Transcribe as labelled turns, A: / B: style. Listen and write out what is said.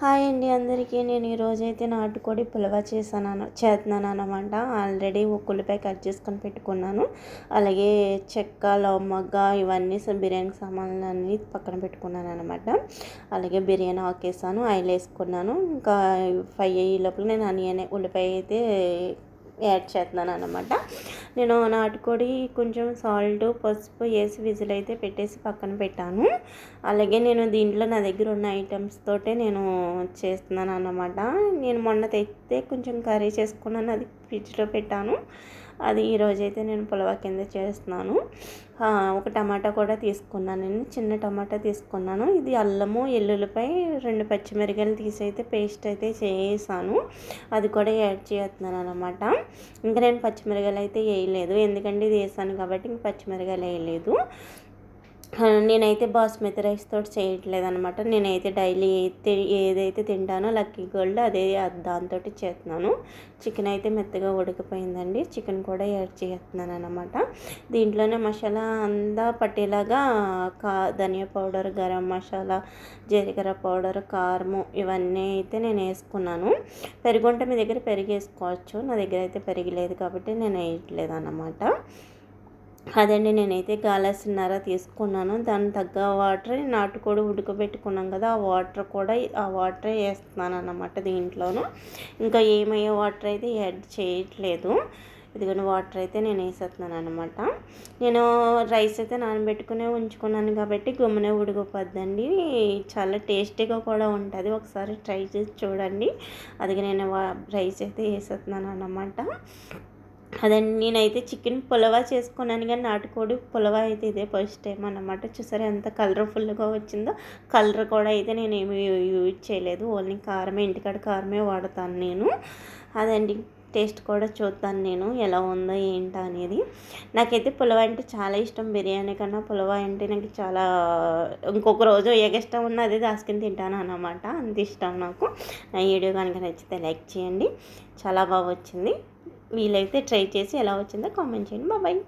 A: Hi అండి అందరికీ. నేను ఈరోజైతే నాటుకోడి పులవ చేశాను చేస్తున్నాను అనమాట ఆల్రెడీ ఉక్కులపై ఉల్లిపాయ కట్ చేసుకొని పెట్టుకున్నాను. అలాగే చెక్క లవమగ్గ ఇవన్నీ బిర్యానీ సామాన్లు అన్నీ పక్కన పెట్టుకున్నాను అనమాట అలాగే బిర్యానీ ఆకేసాను ఆయిల్ వేసుకున్నాను. ఇంకా ఫ్రై అయ్యే లోపల నేను అనియన్ ఉల్లిపాయ అయితే యాడ్ చేస్తున్నాను అనమాట నేను నాటుకోడి కొంచెం సాల్ట్ పసుపు వేసి విజిల్ అయితే పెట్టేసి పక్కన పెట్టాను. అలాగే నేను దీంట్లో నా దగ్గర ఉన్న ఐటమ్స్ తోటే నేను చేస్తున్నాను అన్నమాట నేను మొన్న తెస్తే కొంచెం కర్రీ చేసుకున్నాను అది ఫ్రిడ్జ్లో పెట్టాను. అది ఈరోజైతే నేను పులవ కింద చేస్తున్నాను. ఒక టమాటా కూడా తీసుకున్నాను నేను చిన్న టమాటా తీసుకున్నాను. ఇది అల్లము ఎల్లుల్లిపై రెండు పచ్చిమిరకాయలు తీసి అయితే పేస్ట్ అయితే చేసాను. అది కూడా యాడ్ చేస్తున్నాను అనమాట ఇంకా నేను పచ్చిమిరకాయలు అయితే వేయలేదు ఎందుకంటే ఇది వేసాను కాబట్టి ఇంక పచ్చిమిరకాయలు వేయలేదు. నేనైతే బాస్మతి రైస్ తోటి చేయట్లేదు అనమాట నేనైతే డైలీ అయితే ఏదైతే తింటానో లక్కీ గోల్డ్ అదే దాంతో చేస్తున్నాను. చికెన్ అయితే మెత్తగా ఉడికిపోయిందండి. చికెన్ కూడా యాడ్ చేస్తున్నాను అనమాట దీంట్లోనే మసాలా అంతా పట్టేలాగా కా ధనియా పౌడర్ గరం మసాలా జీలకర్ర పౌడర్ కారము ఇవన్నీ అయితే నేను వేసుకున్నాను. పెరుగుంటే మీ దగ్గర పెరిగి వేసుకోవచ్చు. నా దగ్గర అయితే పెరిగలేదు కాబట్టి నేను వేయట్లేదు అన్నమాట అదండి నేనైతే గాలసిన్నర తీసుకున్నాను. దాని తగ్గ వాటర్ నాటుకోడి ఉడకబెట్టుకున్నాం కదా ఆ వాటర్ కూడా ఆ వాటర్ వేస్తున్నాను అన్నమాట దీంట్లోనూ. ఇంకా ఏమయ్యే వాటర్ అయితే యాడ్ చేయట్లేదు. ఇదిగోని వాటర్ అయితే నేను వేసేస్తున్నాను అనమాట నేను రైస్ అయితే నానబెట్టుకునే ఉంచుకున్నాను కాబట్టి గుమ్మనే ఉడికిపోద్దండి. చాలా టేస్టీగా కూడా ఉంటుంది. ఒకసారి ట్రై చేసి చూడండి. అది నేను రైస్ అయితే వేసేస్తున్నాను అన్నమాట అదండి నేనైతే చికెన్ పులవా చేసుకున్నాను కానీ నాటుకోడి పులవా అయితే ఇదే ఫస్ట్ టైం అన్నమాట. చూసారా ఎంత కలర్ఫుల్గా వచ్చిందో. కలర్ కూడా అయితే నేను ఏమి యూజ్ చేయలేదు. ఓన్లీ కారమే ఇంటికాడ కారమే వాడతాను నేను. అదండి టేస్ట్ కూడా చూద్దాను నేను ఎలా ఉందో ఏంటో అనేది. నాకైతే పులవ అంటే చాలా ఇష్టం. బిర్యానీ కన్నా పులవ అంటే నాకు చాలా ఇంకొక రోజు ఇష్టం ఉన్న అదే దాసుకుని తింటాను అన్నమాట. అంత ఇష్టం నాకు. నా వీడియో కనుక నచ్చితే లైక్ చేయండి. చాలా బాగా వచ్చింది. వీలైతే ట్రై చేసి ఎలా వచ్చిందో కామెంట్ చేయండి. బాబాయ్